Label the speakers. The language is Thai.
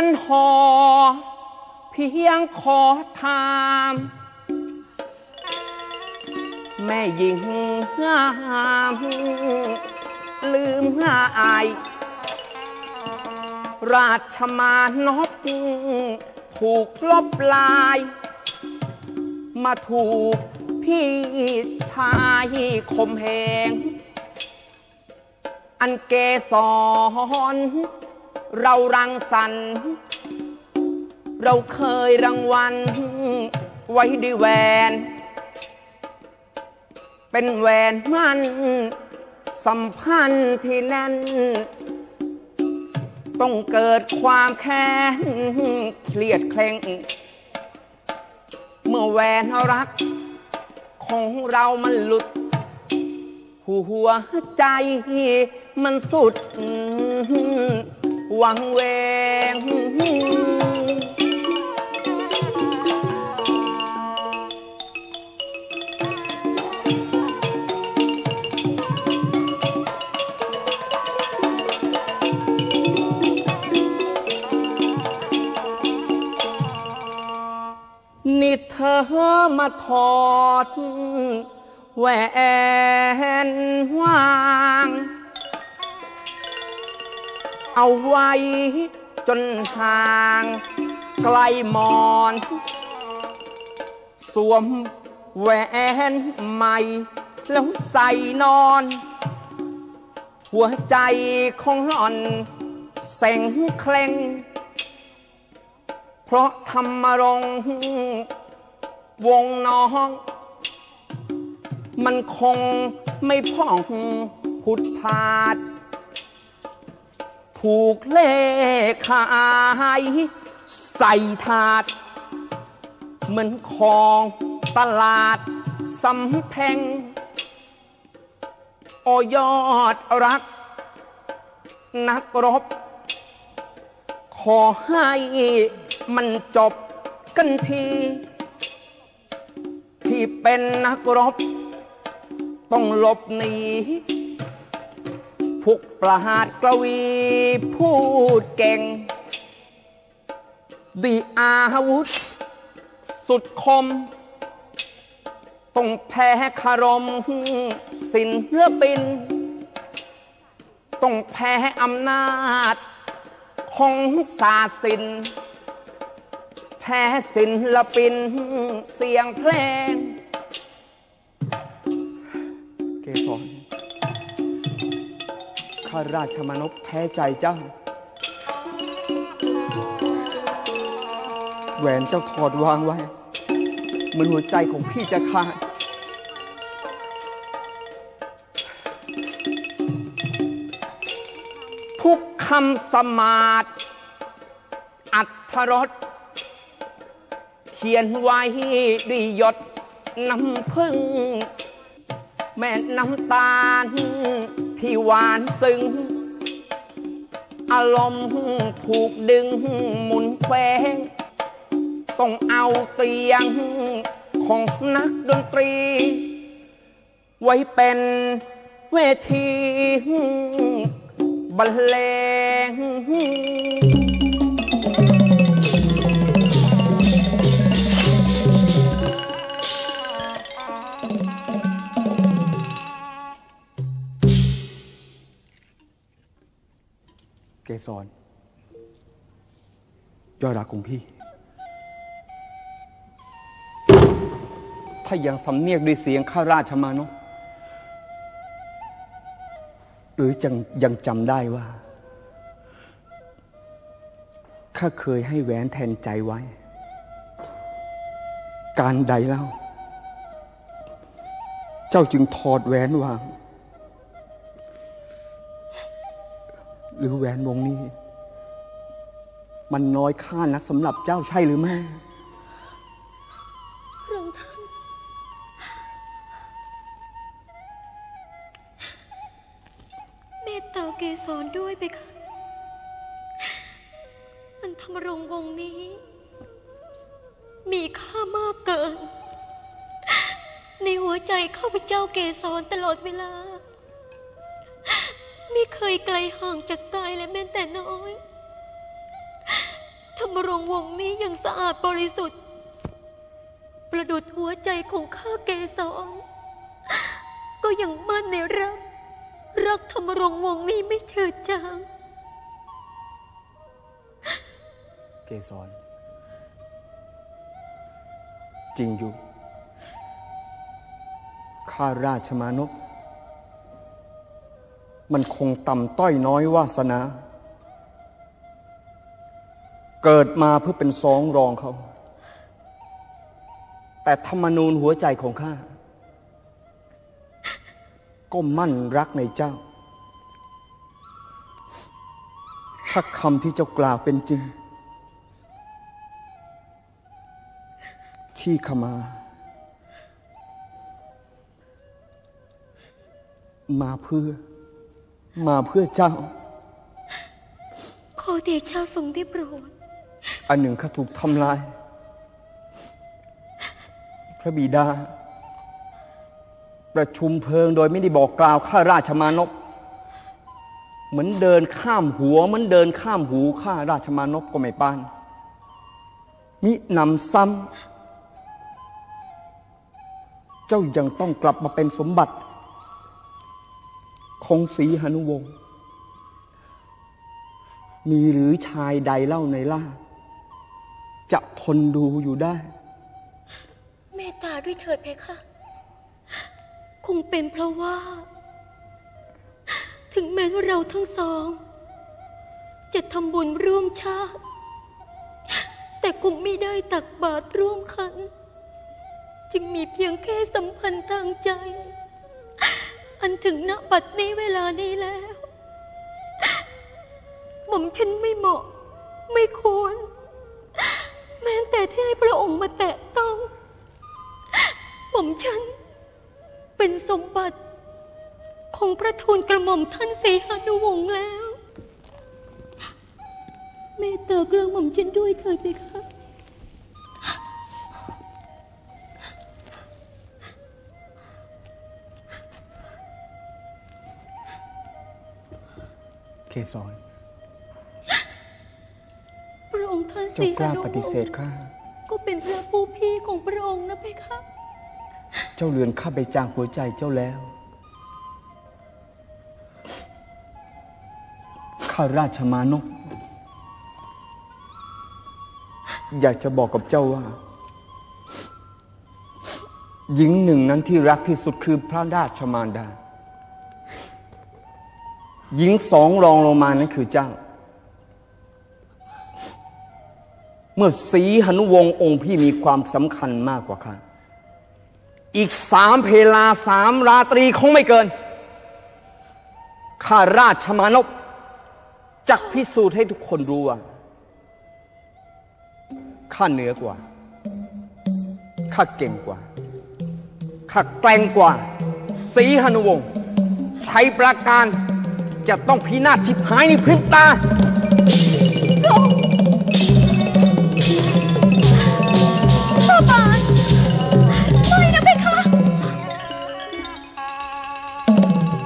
Speaker 1: อนหอ เพียงขอถาม แม่หญิงงามลืมหายราชมานพถูกลบลาย มาถูกพี่ชายข่มเหงอันเกสร เรารังสรรค์เราเคยรางวัลไว้ด้วยแหวน เป็นแหวนมั่น สัมพันธ์ที่แน่น ต้องเกิดความแค้นเครียดเคร่ง เมื่อแหวนรัก ของเรามันหลุด หัวใจมันสุด วังเวง นี่เธอมาถอด แหวนวาง เอาไว้ จนห่างไกลมอน สวมแหวนใหม่ แล้วใส่นอน หัวใจของหล่อน เสงเคร่ง เพราะธรรมรงวงน้อง มันคงไม่พ่องผุดพาด ถูกเลขายใส่ถาด เหมือนของตลาดสำเพ็งโอยอดรัก นักรบ ขอให้มันจบกันที ที่เป็นนักรบ ต้องหลบหนี พวกประหารกระวีพูดเก่ง ดีอาวุธ สุดคม ต้องแพ้คารมศิลปิน ต้องแพ้อำนาจ ของศาสิน แพ้ศิลปิน เสียงเพลง ข้าราชมนพแพ้ใจเจ้า แหวนเจ้าถอดวางไว้ เหมือนหัวใจของพี่จะขาดทุกคำสมาดอัธรสเขียนไว้ด้วยหยดน้ำพึ่ง แม่น้ำตาล ที่หวานซึ้ง อารมณ์ถูกดึงหมุนแควงต้องเอาเตียงของนักดนตรี ไว้เป็นเวทีบรรเลง เกสรยอดรักของพี่ ถ้ายังสำเนียกด้วยเสียงข้าราชมานพหรือจังยังจำได้ว่า ข้าเคยให้แหวนแทนใจไว้ การใดเล่า เจ้าจึงถอดแหวนวาง หรือแหวนวงนี้ มันน้อยค่านักสำหรับเจ้าใช่หรือไม่
Speaker 2: พระองค์ท่าน เมตตาเกสรด้วยไปค่ะ มันทำรงวงนี้ มีค่ามากเกิน ในหัวใจข้าพเจ้าเกสรตลอดเวลา ไม่เคยไกลห่างจากกายและแม้แต่น้อยธรรมรงวงนี้ยังสะอาดบริสุทธิ์ ประดุดหัวใจของข้าเกสรก็ยังมั่นในรัก รักธรรมรงวงนี้ไม่เฉิดจาง
Speaker 1: เกสรจริงอยู่ ข้าราชมานพ มันคงต่ำต้อยน้อยวาสนา เกิดมาเพื่อเป็นสองรองเขา แต่ธรรมนูญหัวใจของข้าก็มั่นรักในเจ้า ถ้าคำที่เจ้ากล่าวเป็นจริง ที่ขมา มาเพื่อ มาเพื่อเจ้า
Speaker 2: ขอเดชะทรงได้โปรด
Speaker 1: อันหนึ่งข้าถูกทำลาย พระบิดา ประชุมเพลิงโดยไม่ได้บอกกล่าวข้าราชมานพเหมือนเดินข้ามหัวเหมือนเดินข้ามหูข้าราชมานพก็ไม่ปาน มิหนำซ้ำ เจ้ายังต้องกลับมาเป็นสมบัติ ของศรีหนุวงศ์มีหรือชายใดเล่าในล่า จะทนดูอยู่ได้
Speaker 2: เมตตาด้วยเถิดเพคะ คงเป็นเพราะว่า ถึงแม้ว่าเราทั้งสอง จะทำบุญร่วมชาติ แต่คงไม่ได้ตักบาตรร่วมขัน จึงมีเพียงแค่สัมพันธ์ทางใจ อันถึงณบัดนี้เวลานี้แล้วหม่อมฉันไม่เหมาะ ไม่ควร แม้แต่ที่ให้พระองค์มาแตะต้องหม่อมฉัน เป็นสมบัติ ของพระทูลกระหม่อมท่านสีหานุวงศ์แล้ว เมตตากระหม่อมฉันด้วยเถิดเพคะ
Speaker 1: เคสอน
Speaker 2: พระองค์ท่าน
Speaker 1: เจ้า
Speaker 2: สี
Speaker 1: ก
Speaker 2: หา
Speaker 1: ล้า
Speaker 2: นุว
Speaker 1: ป
Speaker 2: ง
Speaker 1: ฏิเสธ
Speaker 2: ศ์
Speaker 1: ข้า
Speaker 2: ก็เป็นพระผู้พี่ของพระองค์นะเพคะ
Speaker 1: เจ้าเลือนข้าไปจางหัวใจเจ้าแล้ว ข้าราชมานพอยากจะบอกกับเจ้าว่า หญิงหนึ่งนั้นที่รักที่สุดคือพระราชมารดา หญิงสองรองลงมานั้นคือเจ้า เมื่อสีหนุวงศ์องค์พี่มีความสำคัญมากกว่าข้าอีกสามเพลาสามราตรีคงไม่เกิน ข้าราชมานพจักพิสูจน์ให้ทุกคนรู้ว่า ข้าเหนือกว่า ข้าเก่งกว่า ข้าแกร่งกว่า สีหนุวงศ์ใช้ประการ จะต้องพินาศชิบหายในพริบตา